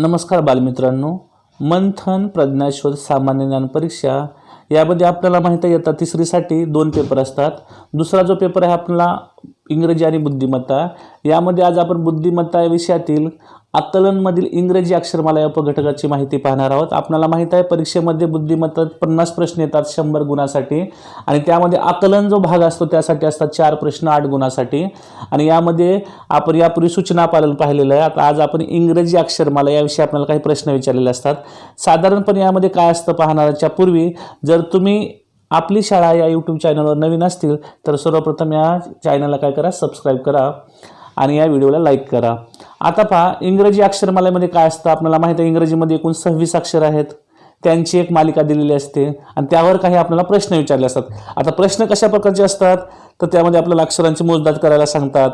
नमस्कार बालमित्रांनो. मंथन प्रज्ञाशोध सामान्य ज्ञान परीक्षा यामध्ये आपल्याला माहिती येतात तिसरीसाठी दोन पेपर असतात. दुसरा जो पेपर आहे आपला इंग्रजी आणि बुद्धिमत्ता. यामध्ये आज आपण बुद्धिमत्ता या विषयातील आकलनमधील इंग्रजी अक्षरमाला या उपघटकाची माहिती पाहणार आहोत. आपल्याला माहीत आहे परीक्षेमध्ये बुद्धिमत्ता पन्नास प्रश्न येतात शंभर गुणासाठी. आणि त्यामध्ये आकलन जो भाग असतो त्यासाठी असतात चार प्रश्न आठ गुणासाठी. आणि यामध्ये आपण यापूर्वी सूचना पालन पाहिलेलं आहे. आता आज आपण इंग्रजी अक्षरमाला याविषयी आपल्याला काही प्रश्न विचारलेले असतात. साधारणपणे यामध्ये काय असतं पाहणाऱ्याच्या पूर्वी जर तुम्ही आपली शाळा या यूट्यूब चॅनलवर नवीन असतील तर सर्वप्रथम या चॅनलला काय करा सबस्क्राईब करा. आणि या व्हिडिओला लाईक करा. आता पहा इंग्रजी अक्षरमालेमध्ये काय असतं? आपल्याला माहिती आहे इंग्रजीमध्ये एकूण सव्वीस अक्षर आहेत. त्यांची एक मालिका दिलेली असते. आणि त्यावर काही आपल्याला प्रश्न विचारले असतात. आता प्रश्न कशा प्रकारचे असतात? तर त्यामध्ये आपल्याला अक्षरांची मोजदाद करायला सांगतात.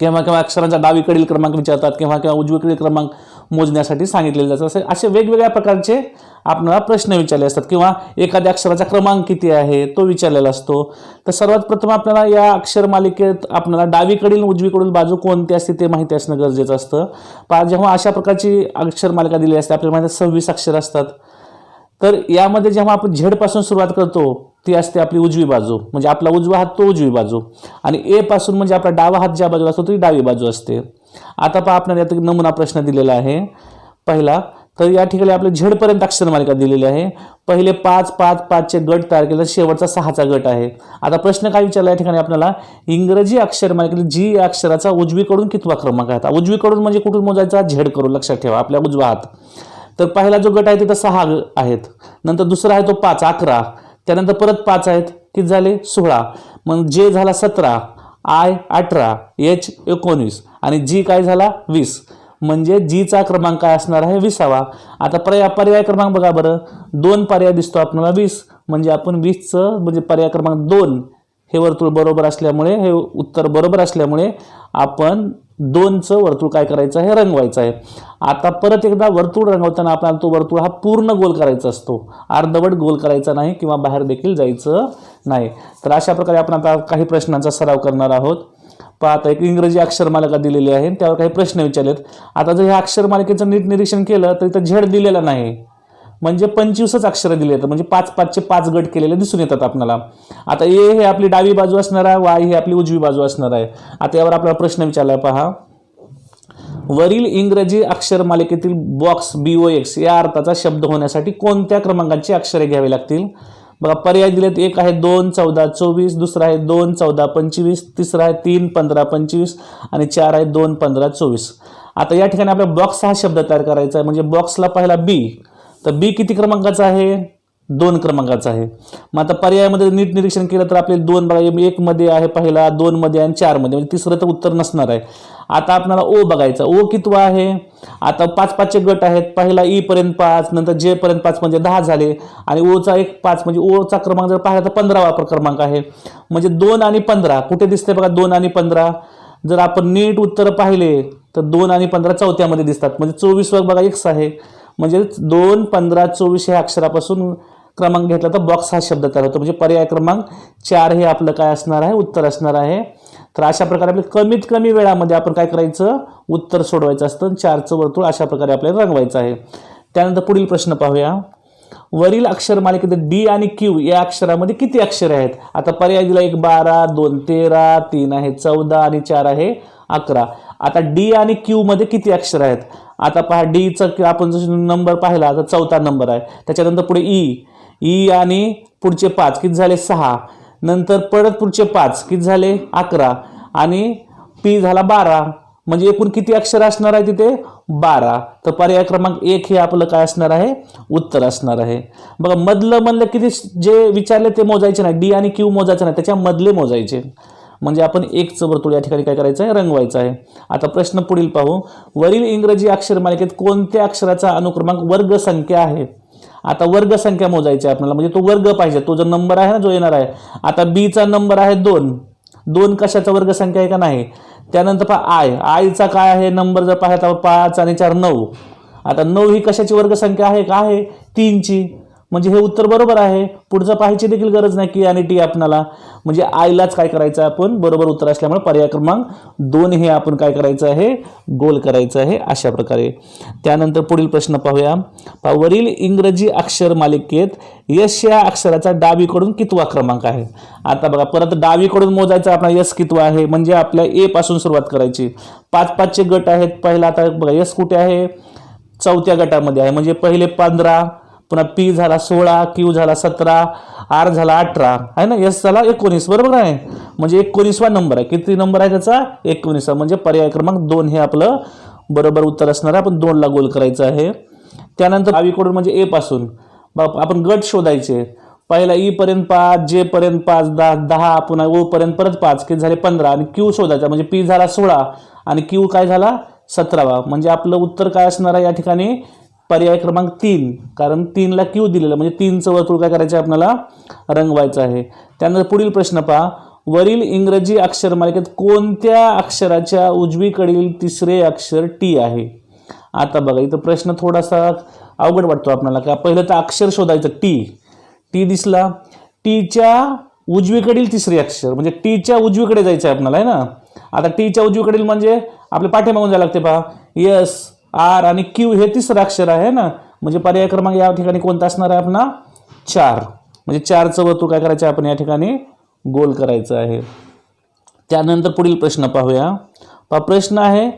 केव्हा केव्हा अक्षरांचा डावीकडील क्रमांक विचारतात. केव्हा केव्हा उजवीकडील क्रमांक मोजण्यासाठी सांगितलेले जातात असे असे वेगवेगळ्या प्रकारचे आपल्याला प्रश्न विचारले असतात. किंवा एखाद्या अक्षराचा क्रमांक किती आहे तो विचारलेला असतो. तर सर्वात प्रथम आपल्याला या अक्षर मालिकेत आपल्याला डावीकडील उजवीकडील बाजू कोणती असते ते माहिती असणं गरजेचं असतं. पा जेव्हा अशा प्रकारची अक्षर मालिका दिली असते आपल्याला माहिती सव्वीस अक्षर असतात. तर यामध्ये जेव्हा आपण झेडपासून सुरुवात करतो ती असते आपली उजवी बाजू. म्हणजे आपला उजवा हात तो उजवी बाजू. आणि ए पासून म्हणजे आपला डावा हात ज्या बाजूला असतो ती डावी बाजू असते. आता पहा आपल्याला यात नमुना प्रश्न दिलेला आहे. पहिला तर या ठिकाणी आपल्या झेडपर्यंत अक्षर मालिका दिलेली आहे. पहिले पाच पाच पाचचे गट तयार केले शेवटचा सहाचा गट आहे. आता प्रश्न काय विचारला या ठिकाणी आपल्याला? इंग्रजी अक्षरमालिकेतील म्हणजे जी या अक्षराचा उजवीकडून कितवा क्रमांक आहे? आता उजवीकडून म्हणजे कुठून मोजायचा? झेड करून लक्षात ठेवा आपल्या उजवा हात तर पहिला जो गट आहे तिथं सहा ग- आहेत. नंतर दुसरा आहे तो पाच अकरा. त्यानंतर परत पाच आहेत. किती झाले? सोळा. मग जे झाला सतरा. आय अठरा एच एकोणीस आणि जी काय झाला? वीस. म्हणजे जीचा क्रमांक काय असणार आहे? विसावा. आता पर्याय पर्याय क्रमांक बघा बरं. दोन पर्याय दिसतो आपल्याला वीस. म्हणजे आपण वीसचं म्हणजे पर्याय क्रमांक दोन हे वर्तुळ बरोबर असल्यामुळे हे उत्तर बरोबर असल्यामुळे आपण दोनचं वर्तुळ काय करायचं आहे? रंगवायचं आहे. आता परत एकदा वर्तुळ रंगवताना आपल्याला तो वर्तुळ हा पूर्ण गोल करायचा असतो. अर्धवट गोल करायचा नाही किंवा बाहेर देखील जायचं नाही. तर अशा प्रकारे आपण आता काही प्रश्नांचा सराव करणार आहोत. पाहता एक इंग्रजी अक्षरमालिका दिलेली आहे त्यावर काही प्रश्न विचारलेत. आता जर ह्या अक्षरमालिकेचं नीट निरीक्षण केलं तर इथं झेड दिलेला नाही. म्हणजे पंचवीसच अक्षरं दिली आहेत म्हणजे पाच पाचचे पाच गट केलेले दिसून येतात आपल्याला. आता ए हे आपली डावी बाजू असणार आहे वाय ही आपली उजवी बाजू असणार आहे. आता यावर आपला प्रश्न विचारला पहा. वरील इंग्रजी अक्षर मालिकेतील बॉक्स बी ओ एक्स या अर्थाचा शब्द होण्यासाठी कोणत्या क्रमांकाची अक्षरे घ्यावी लागतील? बघा पर्याय दिलेत. एक आहे दोन चौदा चोवीस दुसरा आहे दोन चौदा पंचवीस तिसरा आहे तीन पंधरा पंचवीस आणि चार आहे दोन पंधरा चोवीस. आता या ठिकाणी आपल्या बॉक्स हा शब्द तयार करायचा आहे. म्हणजे बॉक्सला पहिला बी तर बी किती क्रमांकाचा आहे? दोन क्रमांकाचा आहे. मग आता पर्यायामध्ये नीट निरीक्षण केलं तर आपले दोन बघा एकमध्ये आहे पहिला दोनमध्ये आणि चारमध्ये म्हणजे तिसरं तर उत्तर नसणार आहे. आता आपल्याला ओ बघायचा. ओ कितवा आहे? आता पाच पाचचे गट आहेत. पहिला ई पर्यंत पाच नंतर जे पर्यंत पाच म्हणजे दहा झाले. आणि ओचा एक पाच म्हणजे ओचा क्रमांक जर पाहिला तर पंधरा वापर क्रमांक आहे. म्हणजे दोन आणि पंधरा. कुठे दिसते बघा दोन आणि पंधरा? जर आपण नीट उत्तर पाहिले तर दोन आणि पंधरा चौथ्यामध्ये दिसतात. म्हणजे चोवीस वर बघा एक्स आहे. म्हणजे दोन पंधरा चोवीस ह्या अक्षरापासून क्रमांक घेतला तर बॉक्स हा शब्द तयार होतो. म्हणजे पर्याय क्रमांक चार हे आपलं काय असणार आहे? उत्तर असणार आहे. तर अशा प्रकारे आपले कमीत कमी वेळामध्ये आपण काय करायचं? उत्तर सोडवायचं असतं चारचं वर्तुळ अशा प्रकारे आपल्याला रंगवायचं आहे. त्यानंतर पुढील प्रश्न पाहूया. वरील अक्षर मालिकेत डी आणि क्यू या अक्षरामध्ये किती अक्षरे आहेत? आता पर्याय दिला एक बारा दोन तेरा तीन आहे चौदा आणि चार आहे अकरा. आता डी आणि क्यू मध्ये किती अक्षर आहेत? आता पहा डीचा आपण जसं नंबर पाहिला तर चौथा नंबर आहे. त्याच्यानंतर पुढे ई ई आणि पुढचे पाच किती झाले? सहा. नंतर परत पुढचे पाच किती झाले? अकरा. आणि पी झाला बारा. म्हणजे एकूण किती अक्षर असणार आहे तिथे? बारा. तर पर्याय क्रमांक एक हे आपलं काय असणार आहे? उत्तर असणार आहे. बघा मधलं म्हणलं किती जे विचारले ते मोजायचे नाही. डी आणि क्यू मोजायचं नाही. त्याच्या मधले मोजायचे. म्हणजे आपण एकचं वर्तुळ या ठिकाणी काय करायचं आहे? रंगवायचं आहे. आता प्रश्न पुढील पाहू. वरील इंग्रजी अक्षर मालिकेत कोणत्या अक्षराचा अनुक्रमांक वर्ग संख्या आहे? आता वर्ग संख्या मोजायची आहे आपल्याला. म्हणजे तो वर्ग पाहिजे. तो जो नंबर आहे ना जो येणार आहे. आता बीचा नंबर आहे दोन. दोन कशाचा वर्ग संख्या आहे का नाही? त्यानंतर पहा आय आयचा काय आहे? नंबर जर पाहिला तर पाच आणि चार नऊ. आता नऊ ही कशाची वर्ग संख्या आहे का आहे? तीनची. म्हणजे हे उत्तर बरोबर आहे. पुढचं पाहायची देखील गरज नाही की आणि टी आपणाला. म्हणजे आयलाच काय करायचं आपण? बरोबर उत्तर असल्यामुळे पर्याय क्रमांक दोन हे आपण काय करायचं आहे? गोल करायचं आहे अशा प्रकारे. त्यानंतर पुढील प्रश्न पाहूया. पा वरील इंग्रजी अक्षर मालिकेत यश या अक्षराचा डावीकडून कितवा क्रमांक आहे? आता बघा परत डावीकडून मोजायचा आपला यश कितवा आहे? म्हणजे आपल्या ए पासून सुरुवात करायची. पाच पाचचे गट आहेत. पहिला आता बघा यश कुठे आहे? चौथ्या गटामध्ये आहे. म्हणजे पहिले पंधरा पुन्हा पी झाला सोळा क्यू झाला सतरा आर झाला अठरा. आहे ना? एस झाला एकोणीस. बरोबर आहे? म्हणजे एकोणीसवा नंबर आहे. किती नंबर आहे त्याचा? एकोणीसवा म्हणजे पर्याय क्रमांक दोन हे आपलं बरोबर उत्तर असणार आहे. आपण दोनला गोल करायचं आहे. त्यानंतर डावीकडून म्हणजे ए पासून. आपण गट शोधायचे. पहिला ई पर्यंत पाच जे पर्यंत पाच दहा दहा पुन्हा ओ पर्यंत परत पाच. किती झाले? पंधरा. आणि क्यू शोधायचा. म्हणजे पी झाला सोळा आणि क्यू काय झाला? सतरावा. म्हणजे आपलं उत्तर काय असणार आहे या ठिकाणी? पर्याय क्रमांक तीन. कारण तीनला क्यू दिलेलं म्हणजे तीनचं वर्तुळ काय करायचं आहे आपल्याला? रंगवायचं आहे. त्यानंतर पुढील प्रश्न पहा. वरील इंग्रजी अक्षर मालिकेत कोणत्या अक्षराच्या उजवीकडील तिसरे अक्षर टी आहे? आता बघा इथं प्रश्न थोडासा अवघड वाटतो आपल्याला का पहिलं तर अक्षर शोधायचं टी टी दिसला. टीच्या उजवीकडील तिसरे अक्षर म्हणजे टीच्या उजवीकडे जायचं आहे आपल्याला आहे ना? आता टीच्या उजवीकडील म्हणजे आपले पाठीमागून जायला लागते पहा. यस आर आणि क्यू हे तिसरं अक्षर आहे ना? म्हणजे पर्याय क्रमांक या ठिकाणी कोणता असणार आहे आपला? चार. म्हणजे चारचं वर्तुळ काय करायचं आहे? आपण या ठिकाणी गोल करायचं आहे. त्यानंतर पुढील प्रश्न पाहूया. पहा प्रश्न आहे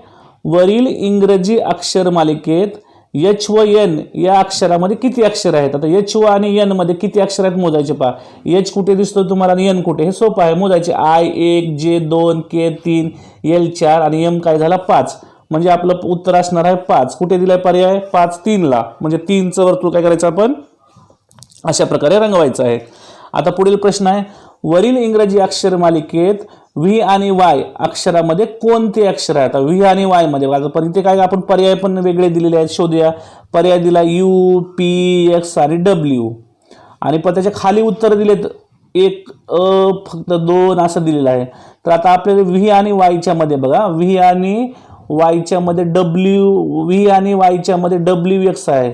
वरील इंग्रजी अक्षर मालिकेत एच व एन या अक्षरामध्ये किती अक्षर आहेत? आता एच व आणि एनमध्ये किती अक्षर आहेत मोजायचे पहा. एच कुठे दिसतो तुम्हाला आणि एन कुठे? हे सोपं आहे. मोजायचे. आय एक जे दोन के तीन एल चार आणि एम काय झाला? पाच. म्हणजे आपलं उत्तर असणार आहे पाच. कुठे दिलाय पर्याय? पाच तीनला. म्हणजे तीनचं वर्तुळ काय करायचं आपण? अशा प्रकारे रंगवायचं आहे. आता पुढील प्रश्न आहे वरील इंग्रजी अक्षर मालिकेत व्ही आणि वाय अक्षरामध्ये कोणते अक्षर आहे आता व्ही आणि वायमध्ये पण इथे काय आपण पर्याय पण वेगळे दिलेले आहेत शोधूया. पर्याय दिला यू पी एक्स आणि डब्ल्यू. आणि पण त्याच्याखाली उत्तर दिलेत एक अ फक्त दोन असं दिलेलं आहे. तर आता आपल्याला व्ही आणि वायच्या मध्ये बघा व्ही आणि वायच्यामध्ये डब्ल्यू व्ही आणि वायच्यामध्ये डब्ल्यू एक्स आहे.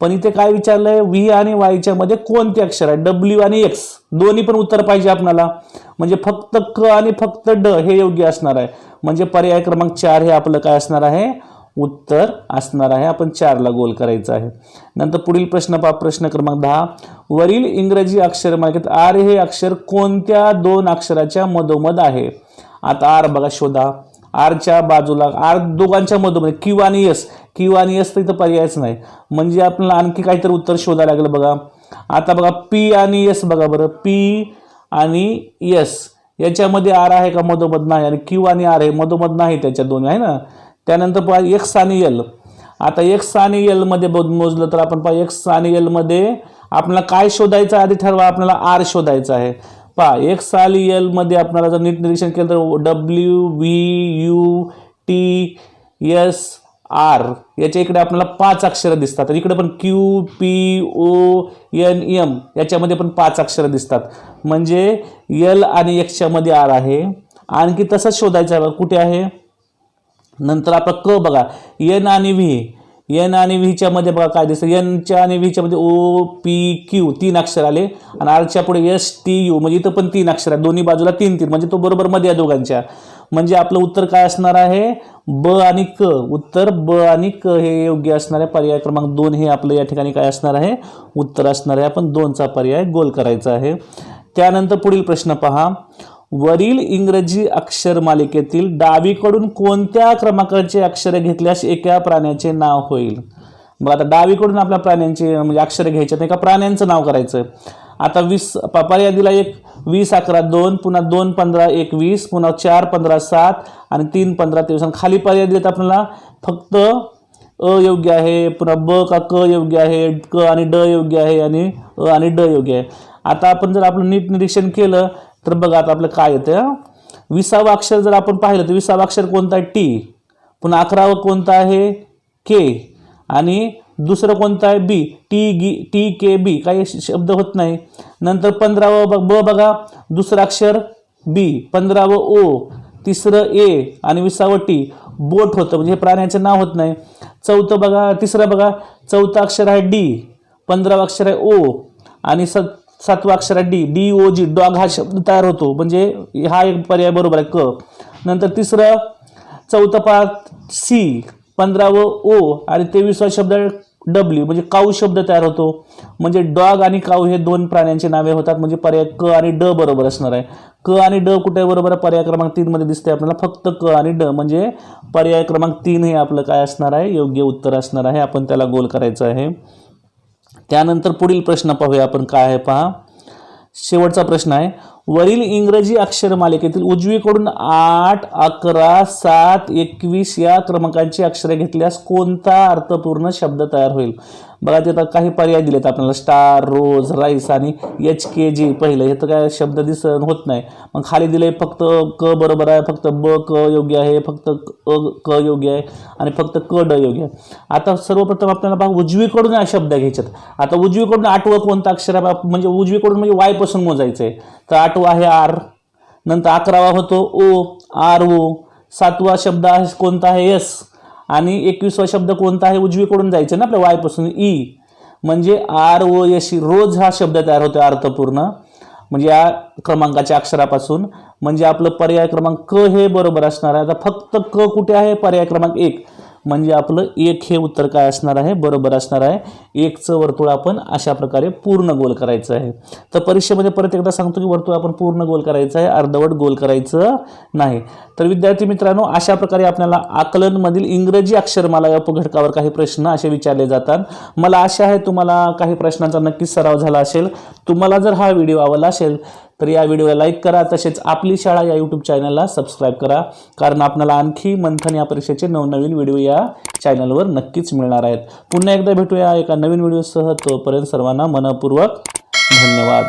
पण इथे काय विचारलंय? व्ही आणि वायच्यामध्ये कोणते अक्षर आहे? डब्ल्यू आणि एक्स दोन्ही पण उत्तर पाहिजे आपल्याला म्हणजे फक्त क आणि फक्त ड हे योग्य असणार आहे. म्हणजे पर्याय क्रमांक चार हे आपलं काय असणार आहे? उत्तर असणार आहे. आपण चारला गोल करायचं आहे. नंतर पुढील प्रश्न पा प्रश्न क्रमांक दहा. वरील इंग्रजी अक्षर मालिकेत आर हे अक्षर कोणत्या दोन अक्षराच्या मधोमध आहे? आता आर बघा शोधा. आरच्या बाजूला आर दोघांच्या मधोमध्ये क्यू आणि यस क्यू आणि यस तर इथं पर्यायच नाही. म्हणजे आपल्याला आणखी काहीतरी उत्तर शोधायला लागलं बघा. आता बघा पी आणि यस बघा बरं. पी आणि यस याच्यामध्ये आर आहे का मधोमध नाही? आणि क्यू आणि आर आहे मधोमध नाही त्याच्या दोन्ही आहे ना? त्यानंतर पहा एक्स आणि एल आता एक्स आणि एलमध्ये मध्ये मोजलं तर आपण पहा एक्स आणि एलमध्ये आपल्याला काय शोधायचं आधी ठरवा आपल्याला आर शोधायचं आहे. पहा एक साल यलमध्ये मध्ये जर नीट निरीक्षण केलं तर W V U T S R याच्या इकडे आपल्याला पाच अक्षरं दिसतात. तर इकडे पण Q P O N M याच्यामध्ये पण पाच अक्षरं दिसतात. म्हणजे यल आणि एक्सच्या आर आहे. आणखी तसंच शोधायचं कुठे आहे? नंतर आपला क बघा. एन आणि व्ही एन आणि व्हीच्या मध्ये बघा काय दिसतं. एनच्या आणि व्हीच्या मध्ये ओ पी क्यू तीन अक्षर आले. आणि आरच्या पुढे एस टी यू म्हणजे इथं पण तीन अक्षर आहे दोन्ही बाजूला तीन तीन. म्हणजे तो बरोबर मध्ये या दोघांच्या. म्हणजे आपलं उत्तर काय असणार आहे? ब आणि क. उत्तर ब आणि क हे योग्य असणार आहे. पर्याय क्रमांक दोन हे आपलं या ठिकाणी काय असणार आहे? उत्तर असणार आहे. आपण दोनचा पर्याय गोल करायचा आहे. त्यानंतर पुढील प्रश्न पहा. वरील इंग्रजी अक्षर मालिकेतील डावीकडून कोणत्या क्रमांकाचे अक्षरे घेतल्यास एका प्राण्याचे नाव होईल? मग आता डावीकडून आपल्या प्राण्यांचे म्हणजे अक्षरे घ्यायचे एका प्राण्यांचं नाव करायचं आता वीस प- यादीला एक. वीस अकरा दोन पुन्हा दोन पंधरा एक वीस पुन्हा चार पंधरा सात आणि तीन पंधरा तेवीस. आणि खाली पर्याय दिलेत आपल्याला. फक्त अ योग्य आहे पुन्हा ब का क योग्य आहे क आणि ड योग्य आहे आणि अ आणि ड योग्य आहे. आता आपण जर आपलं नीट निरीक्षण केलं तर बघा आता आपलं काय येतं विसावं अक्षर जर आपण पाहिलं तर विसावं अक्षर कोणतं आहे? टी. पुन्हा अकरावं कोणतं आहे? के आणि दुसरं कोणतं आहे? बी टी गी टी के बी काही शब्द होत नाही. नंतर पंधरावं ब ब बघा. दुसरं अक्षर बी पंधरावं ओ तिसरं ए आणि विसावं टी बोट होतं म्हणजे हे प्राण्याचं नाव होत नाही. चौथं बघा तिसरं बघा. चौथं अक्षर आहे डी पंधरावं अक्षर आहे ओ आणि स सातवा अक्षरात D D O G dog हा शब्द तयार होतो. म्हणजे हा एक पर्याय बरोबर आहे क. नंतर तिसरं चौथं पाच सी पंधरावं ओ आणि तेवीसवा शब्द डब्ल्यू म्हणजे काऊ शब्द तयार होतो. म्हणजे डॉग आणि काऊ हे दोन प्राण्यांची नावे होतात. म्हणजे पर्याय क आणि ड बरोबर असणार आहे. क आणि ड कुठे बरोबर आहे? पर्याय क्रमांक तीनमध्ये दिसते आपल्याला. फक्त क आणि ड म्हणजे पर्याय क्रमांक तीन हे आपलं काय असणार आहे? योग्य उत्तर असणार आहे. आपण त्याला गोल करायचं आहे. त्यानंतर पुढील प्रश्न पाहूया आपण. काय आहे पहा? शेवटचा प्रश्न आहे. वरील इंग्रजी अक्षर मालिकेतील उजवीकडून आठ अकरा सात एकवीस या क्रमांकांची अक्षरे घेतल्यास कोणता अर्थपूर्ण शब्द तयार होईल? बघा तिथं काही पर्याय दिलेत आपल्याला. स्टार रोज राईस आणि एच के जी. पहिलं हे तर काय शब्द दिस होत नाही. मग खाली दिले फक्त क बरोबर आहे फक्त ब क योग्य आहे फक्त अ क योग्य आहे आणि फक्त क ड योग्य आहे. आता सर्वप्रथम आपल्याला बघा उजवीकडून हा शब्द घ्यायच्यात आता उजवीकडून आठवं कोणतं अक्षर आहे? बा- म्हणजे उजवीकडून म्हणजे वायपासून मोजायचं आहे तर आठ आठवा आहे आर. नंतर अकरावा होतो ओ आर ओ. सातवा शब्द आहे कोणता आहे? एस. आणि एकवीसवा शब्द कोणता आहे? उजवीकडून जायचं ना आपल्या वायपासून ई. म्हणजे आर ओ एस रोज हा शब्द तयार होतो अर्थपूर्ण. म्हणजे या क्रमांकाच्या अक्षरापासून. म्हणजे आपलं पर्याय क्रमांक क हे बरोबर असणार आहे. आता फक्त क कुठे आहे? पर्याय क्रमांक एक. म्हणजे आपलं एक हे उत्तर काय असणार आहे? बरोबर असणार आहे. एकचं वर्तुळ आपण अशा प्रकारे पूर्ण गोल करायचं आहे. तर परीक्षेमध्ये परत एकदा सांगतो की वर्तुळ आपण पूर्ण गोल करायचं आहे. अर्धवट गोल करायचं नाही. तर विद्यार्थी मित्रांनो अशा प्रकारे आपल्याला आकलनमधील इंग्रजी अक्षरमाला या उपघटकावर काही प्रश्न असे विचारले जातात. मला आशा आहे तुम्हाला काही प्रश्नांचा नक्कीच सराव झाला असेल. तुम्हाला जर हा व्हिडिओ आवडला असेल तर या व्हिडिओला लाईक करा. तसेच आपली शाळा या यूट्यूब चॅनलला सबस्क्राईब करा. कारण आपल्याला आणखी मंथन या परीक्षेचे नवनवीन व्हिडिओ या चॅनलवर नक्कीच मिळणार आहेत. पुन्हा एकदा भेटूया एका नवीन व्हिडिओसह. तोपर्यंत सर्वांना मनपूर्वक धन्यवाद.